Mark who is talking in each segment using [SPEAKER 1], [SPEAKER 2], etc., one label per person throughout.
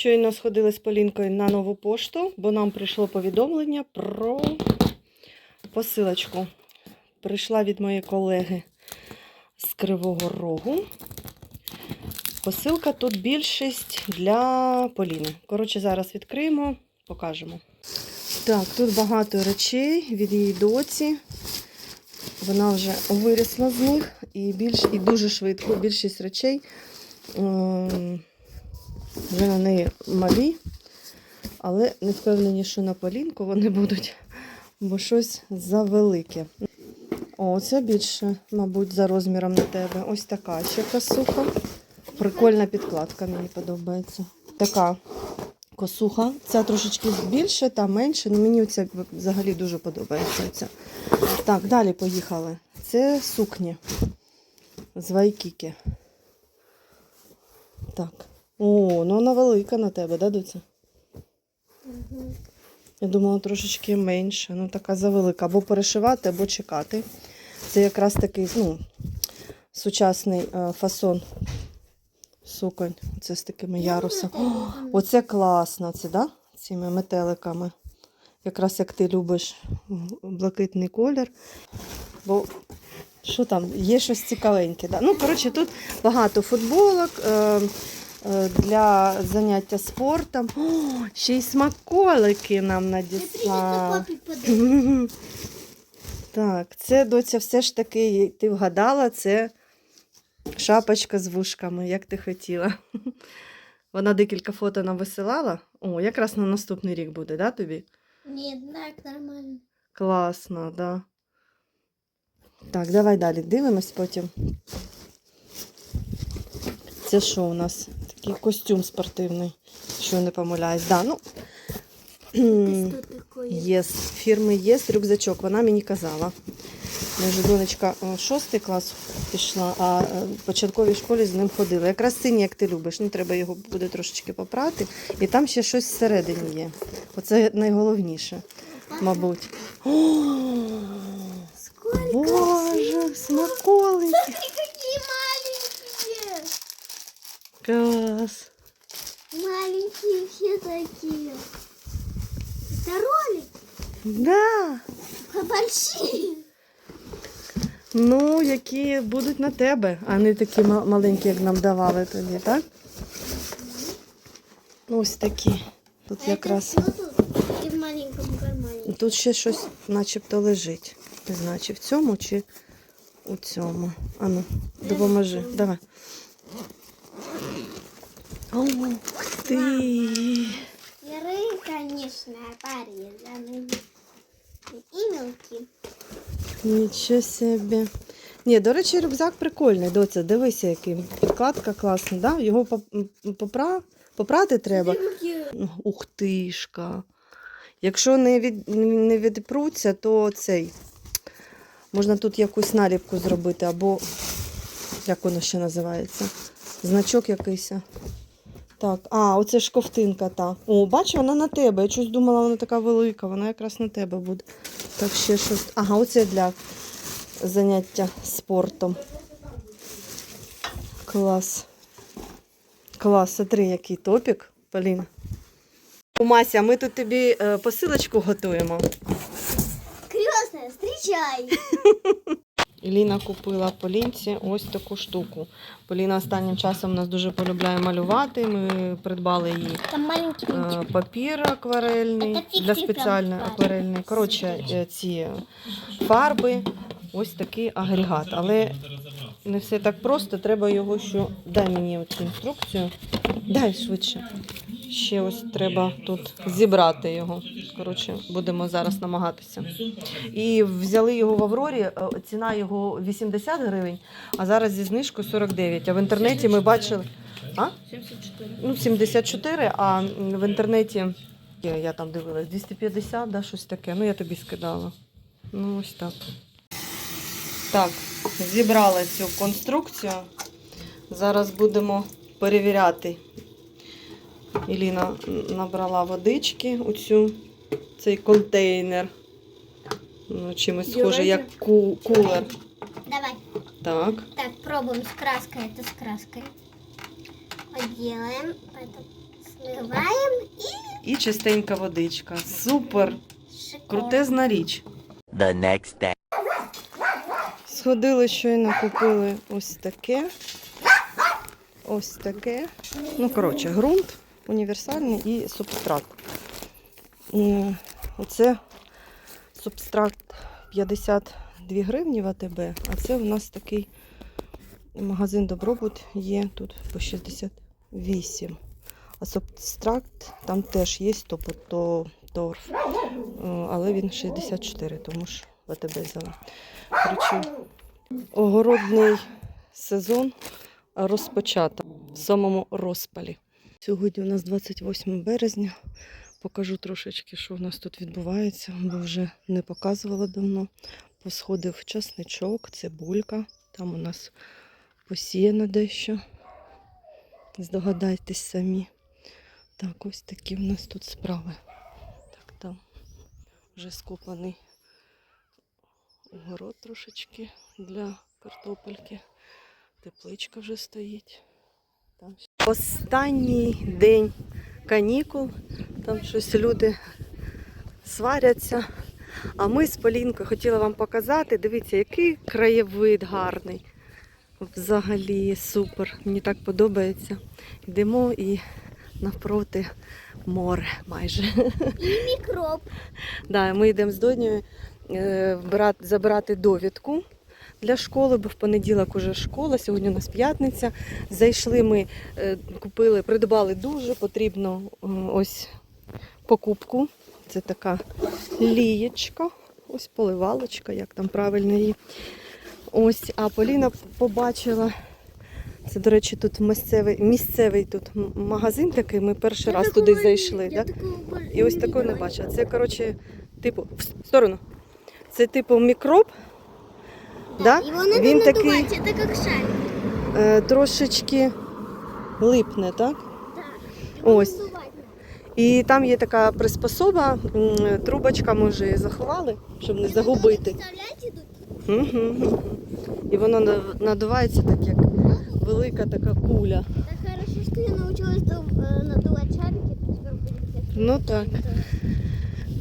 [SPEAKER 1] Щойно сходили з Полінкою на нову пошту, бо нам прийшло повідомлення про посилочку. Прийшла від моєї колеги з Кривого Рогу. Посилка тут більшість для Поліни. Коротше, зараз відкриємо, покажемо. Так, тут багато речей від її доці. Вона вже вирісла з них і, більш, і дуже швидко. Більшість речей ем, вже на неї малі, але не впевнені, що на Полінку вони будуть, бо щось завелике. О, це більше, мабуть, за розміром на тебе. Ось така ще косуха. Прикольна підкладка, мені подобається. Така косуха. Ця трошечки більше, та менше. Ну, мені ця взагалі дуже подобається. Ця. Так, далі поїхали. Це сукні з Вайкіки. Так. О, ну вона велика на тебе, да, доця? Я думала, трошечки менше. Ну, така завелика. Або перешивати, або чекати. Це якраз такий, ну, сучасний е, фасон суконь. Це з такими ярусами. Оце класно, це, да? Цими метеликами. Якраз як ти любиш блакитний колір. Бо що там, є щось цікавеньке. Да? Ну, коротше, тут багато футболок е, для заняття спортом. О, ще й смаколики нам надіслав. Так, це доця все ж таки, ти вгадала, це шапочка з вушками, як ти хотіла. Вона декілька фото нам висилала. О, якраз на наступний рік буде, да, тобі?
[SPEAKER 2] Нет, так нормально.
[SPEAKER 1] Класно, да. Так, давай далі дивимось потім. Це що у нас? Такий костюм спортивний, що не помиляюсь. Да, ну? Єс, фірми Єс, рюкзачок, вона мені казала. Може, донечка о, шостий клас пішла, а е, в початковій школі з ним ходила. Якраз синій, як ти любиш. Ну, треба його буде трошечки попрати. І там ще щось всередині є. Оце найголовніше, мабуть. О? Боже, смаколики.
[SPEAKER 2] Смотри, какие маленькие.
[SPEAKER 1] Клас.
[SPEAKER 2] Маленькие все такие. Это ролик.
[SPEAKER 1] Да.
[SPEAKER 2] А большие.
[SPEAKER 1] Ну, які будуть на тебе, а не такі ма- маленькі, як нам давали тоді, так? Ось такі. Тут
[SPEAKER 2] А
[SPEAKER 1] якраз.
[SPEAKER 2] Это всё тут и в маленьком кармане.
[SPEAKER 1] Тут ще щось начебто лежить. Не знаю, чи в цьому, чи у цьому. Ану, допоможи. Давай. Ух ти!
[SPEAKER 2] Яры, конечно, порезаны. И мелкие.
[SPEAKER 1] Нічого собі. Ні, до речі, рюкзак прикольний, доця. Дивися, який. Підкладка класна, да? Його попра... попрати треба. Ух тишка. Якщо не, від... не відпруться, то цей. Можна тут якусь наліпку зробити, або як воно ще називається? Значок якийсь. Так, а, оце ж ковтинка та. О, бачу, вона на тебе. Я щось думала, вона така велика, вона якраз на тебе буде. Так, ще щось. Ага, оце для заняття спортом. Клас. Клас, смотри, який топік, Поліна. Мася, ми тут тобі е, посилочку готуємо.
[SPEAKER 2] Крестная, встречай.
[SPEAKER 1] Ліна купила Полінці ось таку штуку. Поліна останнім часом нас дуже полюбляє малювати. Ми придбали їй е, папір акварельний для спеціальної акварельної. Коротше, е, ці фарби, ось такий агрегат. Але не все так просто. Треба його що. Дай мені оцю інструкцію. Дай швидше. Ще ось треба тут зібрати його. Коротше, будемо зараз намагатися. І взяли його в Аврорі. е, Ціна його 80 гривень, а зараз зі знижкою 49. А в інтернеті ми бачили. А?
[SPEAKER 2] 74.
[SPEAKER 1] Ну, 74, а в інтернеті я, я там дивилась 250, да, щось таке. Ну, я тобі скидала. Ну, ось так. Так, зібрала цю конструкцію. Зараз будемо перевіряти. Іліна набрала водички у цю, цей контейнер. Ну, чимось схоже, як ку- кулер.
[SPEAKER 2] Давай.
[SPEAKER 1] Так.
[SPEAKER 2] Так, пробуем с краской. Это с краской. Вот делаем. Потом с Вливаємо і
[SPEAKER 1] І чистенька водичка. Супер!
[SPEAKER 2] шикарно.
[SPEAKER 1] Крутезна річ.
[SPEAKER 3] The next day.
[SPEAKER 1] Сходили щойно купили ось таке. Ось таке. Ну, коротше, ґрунт універсальний і субстрат. І оце субстрат 52 гривні в АТБ, а це у нас такий магазин Добробут є тут по 68. А субстракт там теж є то, то торф, е, але він 64, тому ж в АТБ взяла. Коротше, огородний сезон розпочато в самому розпалі. Сьогодні у нас 28 березня. Покажу трошечки, що в нас тут відбувається, бо вже не показувала давно. Посходив часничок, цибулька. Там у нас посіяно дещо. Здогадайтесь самі. Так, ось такі в нас тут справи. Так, там вже скопаний огород трошечки для картопельки. Тепличка вже стоїть. Там. Останній день канікул. Там щось люди сваряться. А ми з Полінкою хотіла вам показати. Дивіться, який краєвид гарний. Взагалі супер. Мені так подобається. Йдемо і навпроти море майже.
[SPEAKER 2] І мікроб.
[SPEAKER 1] Да, ми йдемо з Донею забирати довідку для школи, бо в понеділок уже школа, сьогодні у нас п'ятниця. Зайшли ми, е, купили, придбали дуже потрібну е, ось покупку. Це така лієчка, ось поливалочка, як там правильно її. Ось, а Поліна побачила. Це, до речі, тут місцевий, місцевий тут магазин такий. Ми перший раз туди зайшли.
[SPEAKER 2] Я
[SPEAKER 1] Да?
[SPEAKER 2] такого
[SPEAKER 1] І ось такого не бачила. Це, коротше, типу, в сторону. Це типу мікроб, да?
[SPEAKER 2] І вони
[SPEAKER 1] Він
[SPEAKER 2] не
[SPEAKER 1] такий
[SPEAKER 2] надувається, це як шарик.
[SPEAKER 1] е, трошечки липне, так?
[SPEAKER 2] Так.
[SPEAKER 1] Ось. І там є така приспособа, м, трубочка ми вже її заховали, щоб не загубити.
[SPEAKER 2] Представляєте,
[SPEAKER 1] Угу. І воно на- надувається так, як велика така куля.
[SPEAKER 2] Так хорошо, что я научилась дум- э, надувать шарики, теперь будет всякие.
[SPEAKER 1] Ну так.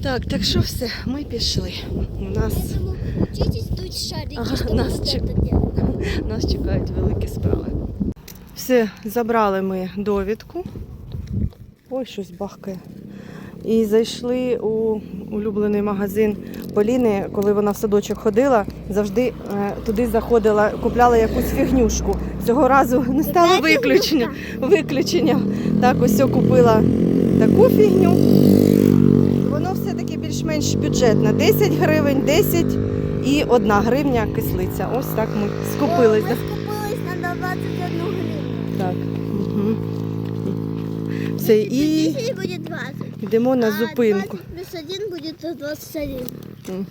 [SPEAKER 1] Так, так що все, ми пішли. У нас
[SPEAKER 2] Поэтому учитесь дуть шарики,
[SPEAKER 1] Ага,
[SPEAKER 2] чтобы
[SPEAKER 1] нас
[SPEAKER 2] вот
[SPEAKER 1] чек-
[SPEAKER 2] это делать.
[SPEAKER 1] Нас чекають великі справи. Все, забрали ми довідку. Ой, щось бахкає. І зайшли у улюблений магазин Поліни, коли вона в садочок ходила, завжди е, туди заходила, купляла якусь фігнюшку. Цього разу не стало виключення. Виключення. Так, ось купила таку фігню. Воно все-таки більш-менш бюджетне. 10 гривень, 10 і 1 гривня кислиця. Ось так ми скупились.
[SPEAKER 2] О, мы скупились на 21 гривну.
[SPEAKER 1] Так. Угу. Все, і
[SPEAKER 2] 10 будет 20.
[SPEAKER 1] йдемо на зупинку.
[SPEAKER 2] 20 плюс 1 будет 21.
[SPEAKER 1] М.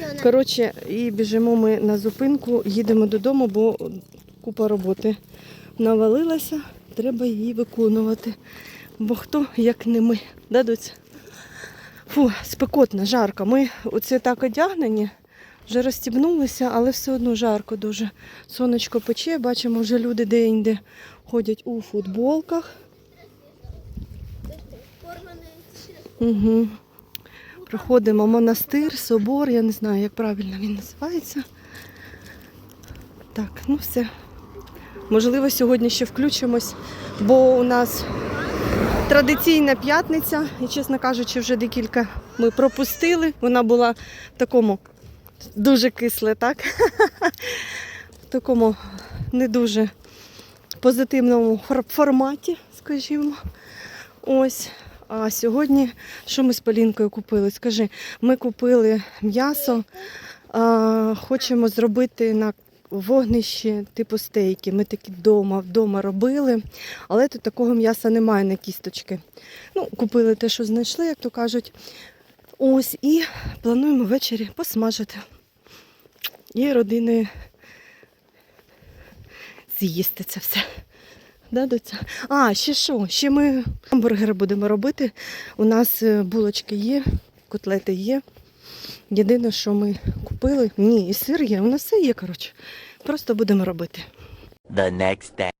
[SPEAKER 2] Всё, на-
[SPEAKER 1] Коротше, і біжимо ми на зупинку, їдемо додому, бо купа роботи навалилася, треба її виконувати. Бо хто, як не ми, да? Фу, спекотно, жарко. Ми оце так одягнені, вже розстібнулися, але все одно жарко дуже. Сонечко пече, бачимо, вже люди де-інде ходять у футболках. Угу. Проходимо монастир, собор, я не знаю, як правильно він називається. Так, ну все. Можливо, сьогодні ще включимось, бо у нас традиційна п'ятниця, і, чесно кажучи, вже декілька ми пропустили. Вона була в такому дуже кисле, так? В такому не дуже позитивному форматі, скажімо. Ось. А сьогодні, що ми з Полінкою купили? Скажи, ми купили м'ясо, хочемо зробити на вогнищі типу стейки. Ми такі вдома, вдома робили, але тут такого м'яса немає на кісточки. Ну, купили те, що знайшли, як то кажуть. Ось і плануємо ввечері посмажити. І родиною з'їсти це все. Да, доця? А, ще що? Ще ми гамбургери будемо робити. У нас е, булочки є, котлети є. Єдине, що ми купили, ні, і сир є, у нас все є, коротше. Просто будемо робити.
[SPEAKER 3] The next day.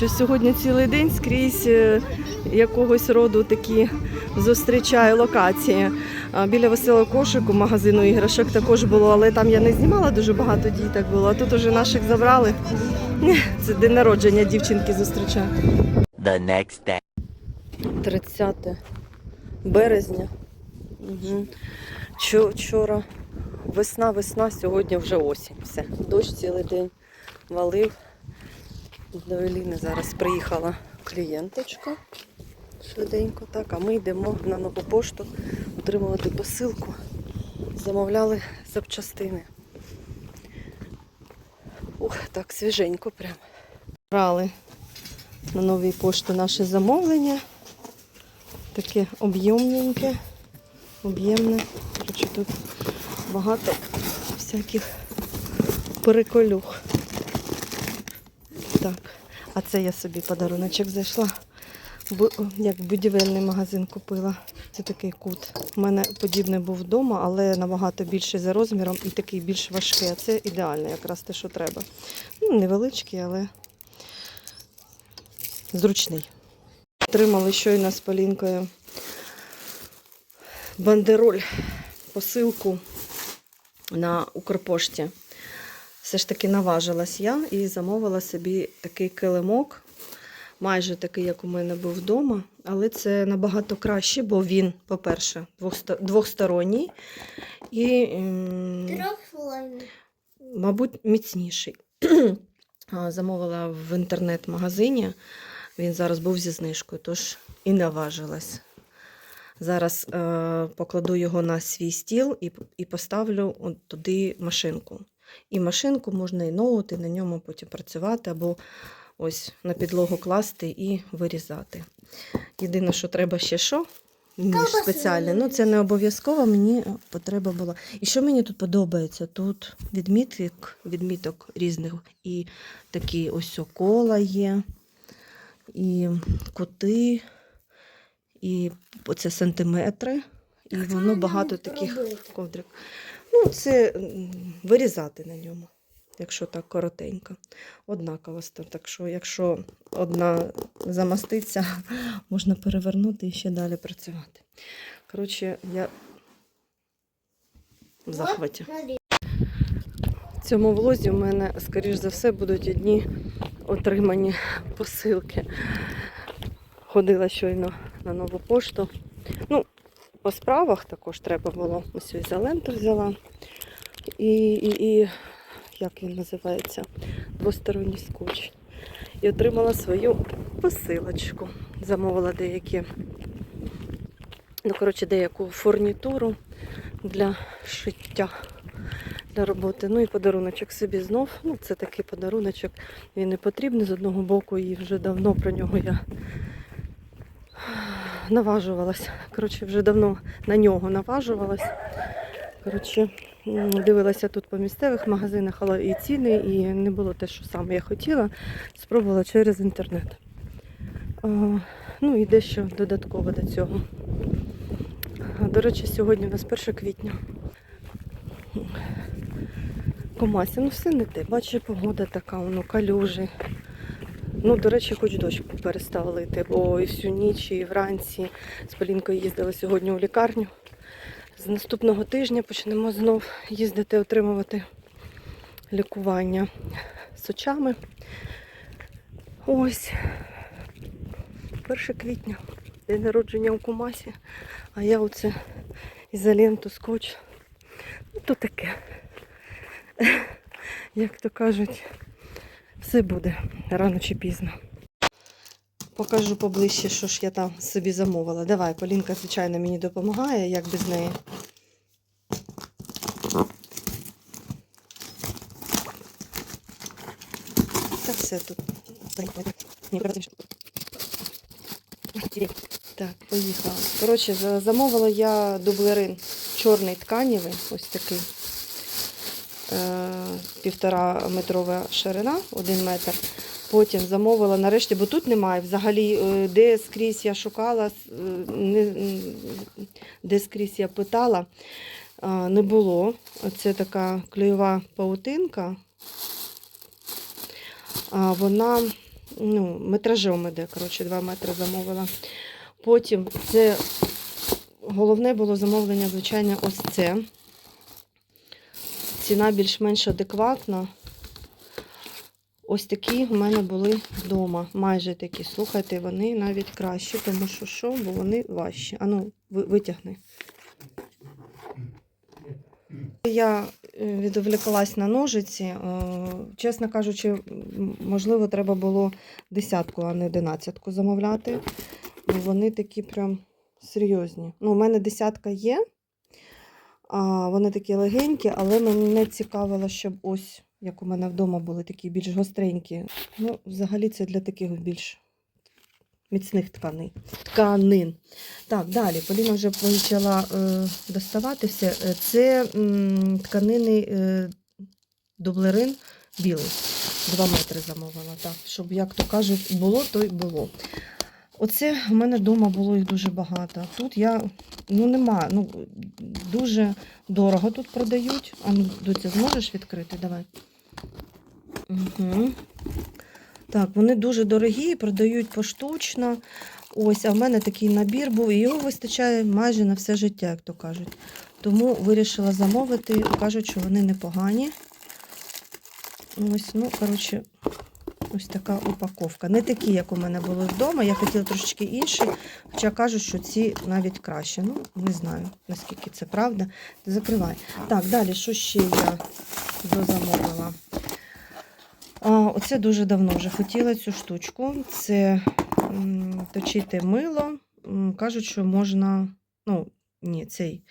[SPEAKER 1] Що сьогодні цілий день скрізь е, якогось роду такі зустрічає локації. Біля веселого кошику магазину іграшок також було, але там я не знімала дуже багато діток було. А тут уже наших забрали. Це день народження дівчинки зустрічає.
[SPEAKER 3] The next day.
[SPEAKER 1] 30 березня. Угу. Вчора весна, весна, сьогодні вже осінь. Все. Дощ цілий день валив. До Еліни зараз приїхала клієнточка. Швиденько так, а ми йдемо на нову пошту отримувати посилку. Замовляли запчастини. Ух, так, свіженько прям. Брали на новій пошті наше замовлення. Таке об'ємненьке, об'ємне. Тут багато всяких переколюх. Так, а це я собі подаруночок зайшла. Бу- Як будівельний магазин купила. Це такий кут. У мене подібний був вдома, але набагато більший за розміром і такий більш важкий. А це ідеально, якраз те, що треба. Ну, невеличкий, але зручний. Отримали щойно з Полінкою бандероль, посилку на Укрпошті. Все ж таки наважилась я і замовила собі такий килимок, майже такий, як у мене був вдома, але це набагато краще, бо він, по-перше, двохсто- двохсторонній і, мабуть, міцніший. Замовила в інтернет-магазині. Він зараз був зі знижкою, тож і наважилась. Зараз е, покладу його на свій стіл і, і поставлю от туди машинку. І машинку можна і ноути, на ньому потім працювати, або ось на підлогу класти і вирізати. Єдине, що треба ще що? Ніж спеціальне. Ну, це не обов'язково, мені потреба була. І що мені тут подобається? Тут відміток, відміток різних. І такі ось о кола є, і кути, і оце сантиметри. І воно багато таких ковдрик. Ну, це вирізати на ньому, якщо так коротенько. Однаково. Так що, якщо одна замаститься, можна перевернути і ще далі працювати. Коротше, я в захваті. В цьому влозі у мене, скоріш за все, будуть одні отримані посилки. Ходила щойно на нову пошту. Ну, по справах також треба було. Ось ізоленту взяла. І, і, і як він називається? Двосторонній скотч. І отримала свою посилочку. Замовила деякі, ну, коротше, деяку фурнітуру для шиття для роботи. Ну і подаруночок собі знов. Ну, це такий подаруночок. Він не потрібний з одного боку, і вже давно про нього я наважувалась. Коротше, вже давно на нього наважувалась. Коротше, дивилася тут по місцевих магазинах, але і ціни, і не було те, що саме я хотіла. Спробувала через інтернет. Ну і дещо додатково до цього. До речі, сьогодні у нас 1 квітня. Комася, ну все не те. Бачиш, погода така, воно калюжі. Ну, до речі, хоч дощ перестав лити, бо і всю ніч, і вранці з Полінкою їздила сьогодні у лікарню. З наступного тижня почнемо знов їздити, отримувати лікування з очами. Ось. 1 квітня, день народження у Кумасі, а я оце ізоленту, скотч. Ну, то таке. Як то кажуть, все буде рано чи пізно. Покажу поближче, що ж я там собі замовила. Давай, Полінка, звичайно, мені допомагає, як без неї. Та все тут. Так, поїхала. Коротше, замовила я дублерин чорний тканівий, ось такий. Е, півтора метрова ширина, один метр. Потім замовила нарешті, бо тут немає. Взагалі, е, де скрізь я шукала, е, де скрізь я питала, не було. Це така клеєва паутинка. Вона ну, метражом іде, коротше, 2 метри замовила. Потім це головне було замовлення, звичайно, ось це. Ціна більш-менш адекватна. Ось такі у мене були вдома. Майже такі. Слухайте, вони навіть кращі, тому що що, бо вони важчі. Ану, витягни. Я е, відволікалась на ножиці. Е, Чесно кажучи, можливо, треба було десятку, а не одинадцятку замовляти. Бо вони такі прям серйозні. Ну, у мене десятка є. А, вони такі легенькі, але мене цікавило, щоб ось, як у мене вдома були такі більш гостренькі. Ну, взагалі, це для таких більш міцних тканин. тканин. Так, далі. Поліна вже почала е, доставати. Е, Це м, тканини е, дублерин білий. Два метри замовила. Так, щоб, як то кажуть, було, то й було. Оце в мене вдома було їх дуже багато. Тут я, ну нема, ну дуже дорого тут продають. А ну, Дуця, зможеш відкрити? Давай. Угу. Так, вони дуже дорогі, продають поштучно. Ось, а в мене такий набір був, і його вистачає майже на все життя, як то кажуть. Тому вирішила замовити. Кажуть, що вони непогані. Ось, ну, коротше, ось така упаковка. Не такі, як у мене було вдома. Я хотіла трошечки інші, хоча кажуть, що ці навіть краще. Ну, не знаю, наскільки це правда. Закривай. Так, далі, що ще я дозамовила? А, оце дуже давно вже хотіла цю штучку. Це м, точити мило. М, Кажуть, що можна, ну, ні, цей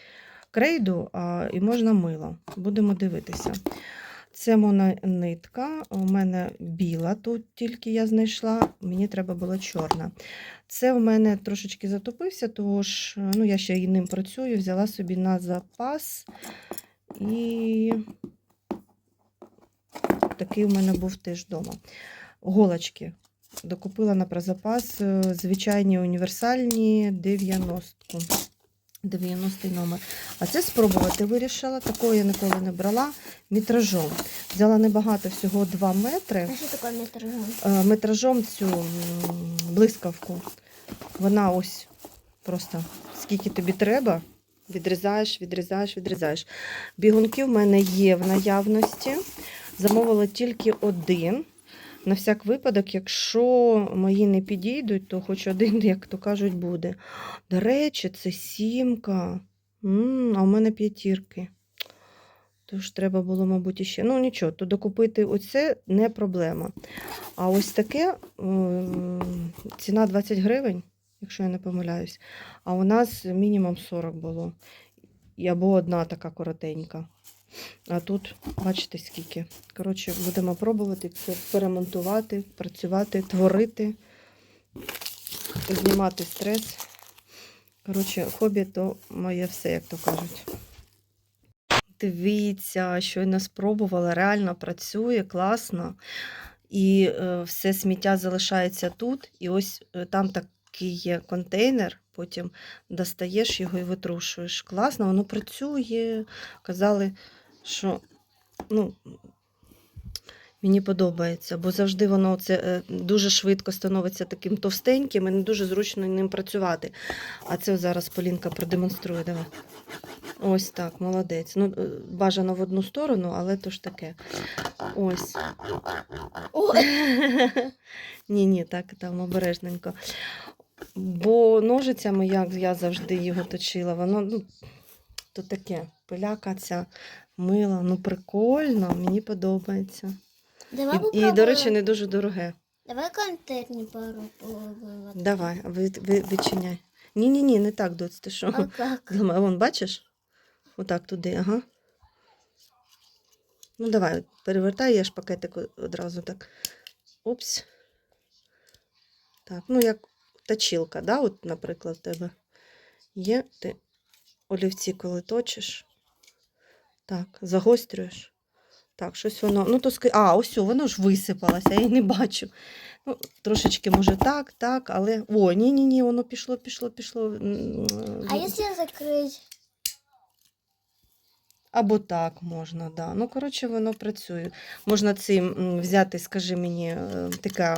[SPEAKER 1] крейду, а, і можна мило. Будемо дивитися. Це мононитка. У мене біла тут тільки я знайшла, мені треба була чорна. Це в мене трошечки затопився, тож ну, я ще і ним працюю, взяла собі на запас. І такий у мене був теж вдома. Голочки. Докупила на прозапас е, звичайні універсальні 90-ку. 90 номер. А це спробувати вирішила. Такого я ніколи не брала. Мітражом. Взяла небагато, всього 2 метри.
[SPEAKER 2] А що таке метражом?
[SPEAKER 1] Е, Метражом цю блискавку. Вона ось просто скільки тобі треба. Відрізаєш, відрізаєш, відрізаєш. Бігунки в мене є в наявності. Замовила тільки один. На всяк випадок, якщо мої не підійдуть, то хоч один, як то кажуть, буде. До речі, це сімка. А у мене п'ятірки. Тож треба було, мабуть, іще. Ну, нічого, то докупити оце не проблема. А ось таке ціна 20 гривень, якщо я не помиляюсь. А у нас мінімум 40 було. Або одна така коротенька. А тут, бачите, скільки. Коротше, будемо пробувати це перемонтувати, працювати, творити, знімати стрес. Коротше, хобі то моє все, як то кажуть. Дивіться, щойно спробувала, реально працює, класно. І е, все сміття залишається тут. І ось е, там такий є контейнер, потім достаєш його і витрушуєш. Класно, воно працює. Казали, що ну, мені подобається, бо завжди воно це е, дуже швидко становиться таким товстеньким і не дуже зручно ним працювати. А це зараз Полінка продемонструє. Давай. Ось так, молодець. Ну, е, бажано в одну сторону, але то ж таке. Ось. Ні, ні, так там обережненько. Бо ножицями, як я завжди його точила, воно ну, то таке. Пиляка ця мила. Ну, прикольно, мені подобається.
[SPEAKER 2] давай
[SPEAKER 1] І, і, до речі, не дуже дороге.
[SPEAKER 2] Давай контентні пару попробуємо.
[SPEAKER 1] Давай, ви, ви, відчиняй. Ні, ні, не так, доць, ти що?
[SPEAKER 2] А як?
[SPEAKER 1] Зламай. Вон, бачиш? Отак туди, ага. Ну, давай, перевертай, я ж пакетик одразу так. Упс. Так, ну як точилка, да? От, наприклад, в тебе є. Ти олівці, коли точиш. Так, загострюєш. Так, щось воно. Ну, то ски... А, ось воно ж висипалося, я її не бачу. Ну, трошечки, може, так, так, але. О, ні-ні-ні, воно пішло, пішло, пішло.
[SPEAKER 2] А якщо закрити?
[SPEAKER 1] Або так можна, да. Ну, коротше, воно працює. Можна цим взяти, скажи мені, е, таке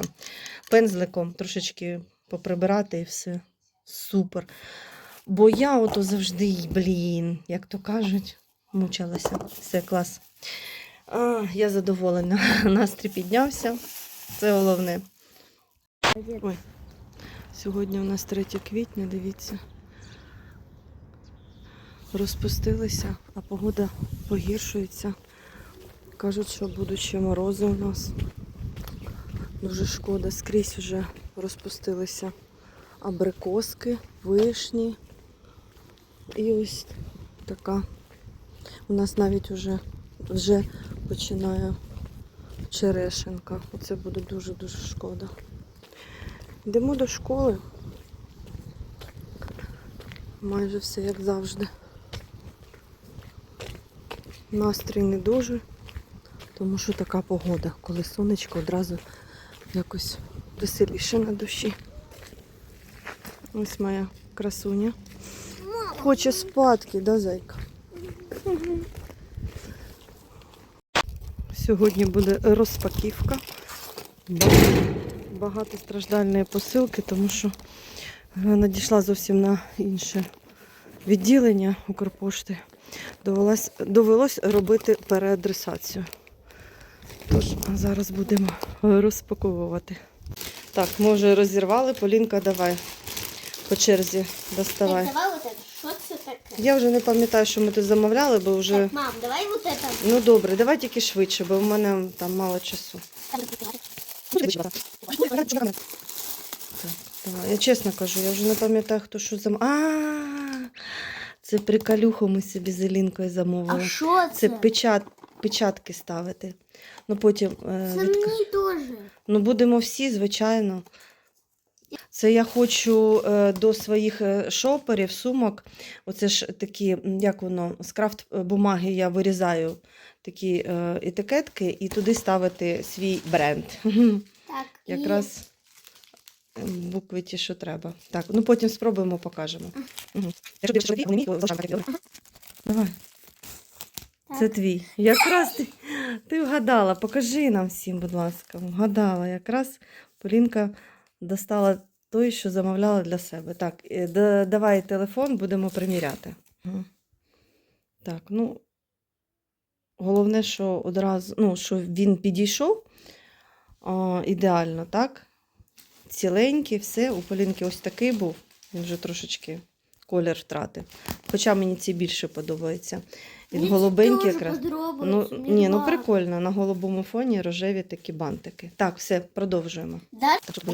[SPEAKER 1] пензликом трошечки поприбирати і все. Супер. Бо я ото завжди, блін, як то кажуть, мучилася. Все, клас. А, я задоволена. Настрій піднявся. Це головне. Ой. Сьогодні у нас 3 квітня, дивіться. Розпустилися, а погода погіршується. Кажуть, що будуть ще морози у нас. Дуже шкода, скрізь вже розпустилися абрикоски, вишні. І ось така. У нас навіть вже, вже починає черешенка. Оце буде дуже-дуже шкода. Йдемо до школи. Майже все як завжди. Настрій не дуже, тому що така погода, коли сонечко одразу якось веселіше на душі. Ось моя красуня. Хоче спадки, да, зайка? Сьогодні буде розпаківка. Багато- Багатостраждальної посилки, тому що е, надійшла зовсім на інше відділення Укрпошти. Довелось, довелось робити переадресацію. Тож зараз будемо розпаковувати. Так, ми вже розірвали. Полінка, давай. По черзі доставай.
[SPEAKER 2] Так, давай вот. Що це таке?
[SPEAKER 1] Я вже не пам'ятаю, що ми тут замовляли, бо вже.
[SPEAKER 2] Так, мам, давай вот это.
[SPEAKER 1] Ну добре, давай тільки швидше, бо в мене там мало часу. Так, давай. Я чесно кажу, я вже не пам'ятаю, хто що зам. А, це приколюху ми собі з Елінкою
[SPEAKER 2] А
[SPEAKER 1] замовили.
[SPEAKER 2] що
[SPEAKER 1] Це
[SPEAKER 2] це?
[SPEAKER 1] печат, печатки ставити. Ну потім е,
[SPEAKER 2] Це
[SPEAKER 1] відк-
[SPEAKER 2] мені теж.
[SPEAKER 1] Ну, будемо всі, звичайно. Це я хочу е, до своїх е, шоперів, сумок. Оце ж такі, як воно, з крафт е, бумаги я вирізаю такі етикетки і туди ставити свій бренд.
[SPEAKER 2] Так,
[SPEAKER 1] Якраз е, букви ті, що треба. Так, ну потім спробуємо, покажемо. Добре? Давай. Це твій. Якраз ти, ти вгадала. Покажи нам всім, будь ласка. Вгадала. Якраз Полінка достала той, що замовляла для себе. Так, е, давай телефон, будемо приміряти. Так, ну. Головне, що одразу, ну, що він підійшов а, ідеально, так? Ціленький, все. У Полінки ось такий був. Він вже трошечки колір втратив. Хоча мені ці більше подобаються. Він
[SPEAKER 2] Мені
[SPEAKER 1] якраз. Ну, ні, ну прикольно. На голубому фоні рожеві такі бантики. Так, все, продовжуємо.
[SPEAKER 2] Да? Тут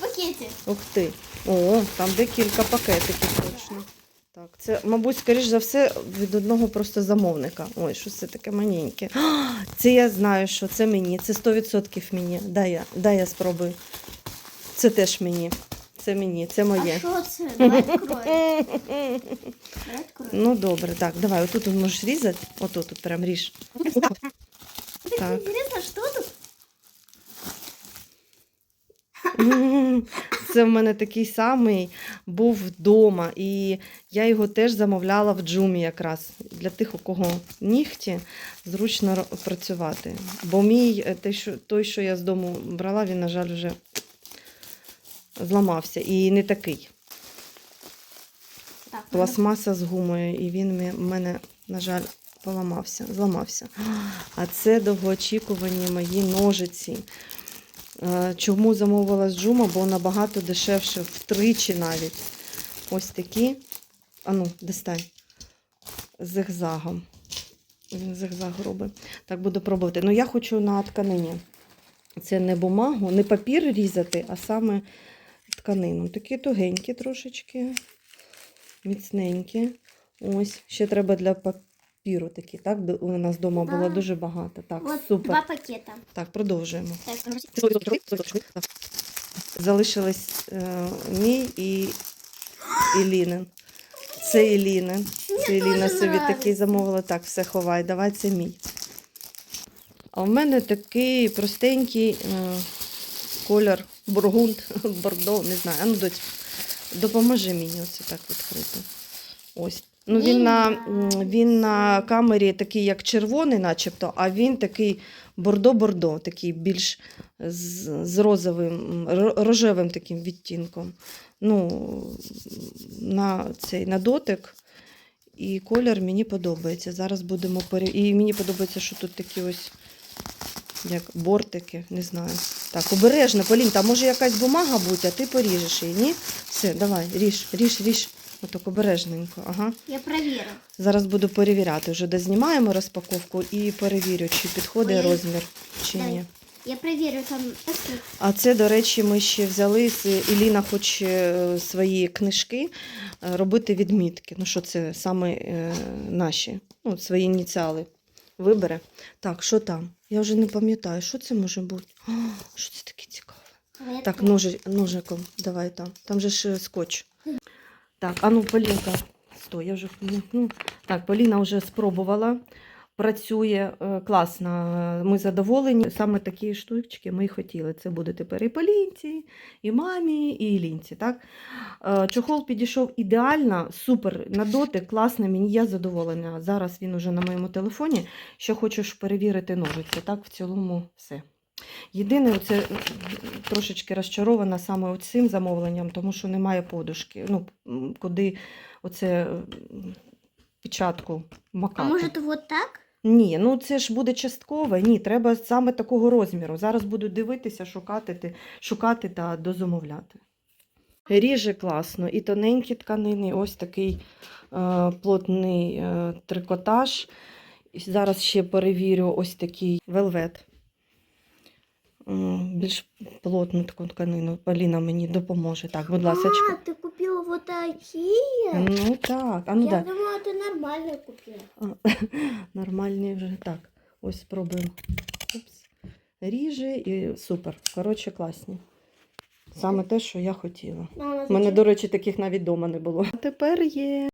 [SPEAKER 2] пакет.
[SPEAKER 1] Ух ти. О, там декілька пакетиків точно. Так, це, мабуть, скоріш за все, від одного просто замовника. Ой, що це таке маленьке. А, Це я знаю, що це мені. Це 100% мені. Дай я, дай я спробую. Це теж мені. Це мені, це
[SPEAKER 2] А
[SPEAKER 1] моє.
[SPEAKER 2] що це? Давай відкроємо.
[SPEAKER 1] Ну добре, так, давай, отут можеш різати. Отут тут прям ріж. Так.
[SPEAKER 2] Інтересно, що тут?
[SPEAKER 1] Це в мене такий самий був вдома, і я його теж замовляла в джумі якраз для тих, у кого нігті зручно працювати. Бо мій е, той, що я з дому брала, він, на жаль, вже зламався. І не такий.
[SPEAKER 2] Так,
[SPEAKER 1] Пластмаса з гумою, і він в мене, на жаль, поламався, зламався. А це довгоочікувані мої ножиці. Е, Чому замовила з Джума? Бо набагато дешевше, втричі навіть. Ось такі. Ану, дістань. Зигзагом. Він зигзаг робить. Так буду пробувати. Ну, я хочу на тканині. Це не бумагу, не папір різати, а саме тканину. Такі тугенькі трошечки, міцненькі. Ось, ще треба для папіру такі, так? У нас вдома було дуже багато. Так,
[SPEAKER 2] Вот
[SPEAKER 1] супер.
[SPEAKER 2] два пакета.
[SPEAKER 1] Так, продовжуємо.
[SPEAKER 2] Так,
[SPEAKER 1] Залишились е, мій і Ілінин. Це Ілінин. Це Іліна собі такий замовила. Так, все ховай, давай це мій. А в мене такий простенький е, колір бургунд, бордо, не знаю. А ну, допоможи мені оце так відкрити. Ось. Ну, він, на, він на камері такий, як червоний, начебто, а він такий бордо-бордо, такий більш з, з розовим, рожевим таким відтінком. Ну, на цей на дотик. І колір мені подобається. Зараз будемо пере... І мені подобається, що тут такі ось як бортики, не знаю. Так, обережно, Полін, там може якась бумага бути, а ти поріжеш її, ні? Все, давай, ріж, ріж, ріж. Отак обережненько. Ага.
[SPEAKER 2] Я проверю.
[SPEAKER 1] Зараз буду перевіряти. Вже дознімаємо розпаковку і перевірю, чи підходить
[SPEAKER 2] Ой.
[SPEAKER 1] розмір, чи
[SPEAKER 2] Давай.
[SPEAKER 1] ні.
[SPEAKER 2] Я проверю там.
[SPEAKER 1] А це, до речі, ми ще взяли з Іліна хоче е, свої книжки е, робити відмітки. Ну, що це саме е, наші, ну, свої ініціали. Вибере. Так, що там? Я вже не пам'ятаю, що це може бути. О, що це таке цікаве?
[SPEAKER 2] Давай
[SPEAKER 1] Так, ножи, ножиком, давай там. Там же ж е, скотч. Так, а ну, Полінка, стой, я вже ну, Так, Поліна вже спробувала. Працює е, класно. Ми задоволені. Саме такі штучки ми хотіли. Це буде тепер і Полінці, і мамі, і Ілінці. Так? Е, Чохол підійшов ідеально, супер на дотик, класно, мені я задоволена. Зараз він уже на моєму телефоні. Що хочу перевірити ножиці. Так, в цілому все. Єдине, це трошечки розчарована саме цим замовленням, тому що немає подушки. Ну, куди оце печатку
[SPEAKER 2] А
[SPEAKER 1] макати.
[SPEAKER 2] может вот так?
[SPEAKER 1] Ні, ну це ж буде часткове. Ні, треба саме такого розміру. Зараз буду дивитися, шукати, шукати та дозамовляти. Ріже класно, і тоненькі тканини, ось такий е, плотний е, трикотаж. І зараз ще перевірю ось такий велвет. Більш плотну таку тканину. Поліна мені допоможе. Так, будь ласка.
[SPEAKER 2] Купила вот такие?
[SPEAKER 1] Ну так, а ну
[SPEAKER 2] я
[SPEAKER 1] да.
[SPEAKER 2] думала, ты нормально купила.
[SPEAKER 1] А, Нормальні вже. Так, ось спробуємо. Упс. Ріже і супер. Коротше, класні. Саме те, що я хотіла.
[SPEAKER 2] Мама,
[SPEAKER 1] У мене,
[SPEAKER 2] зачем?
[SPEAKER 1] до речі, таких навіть дома не було. А тепер є.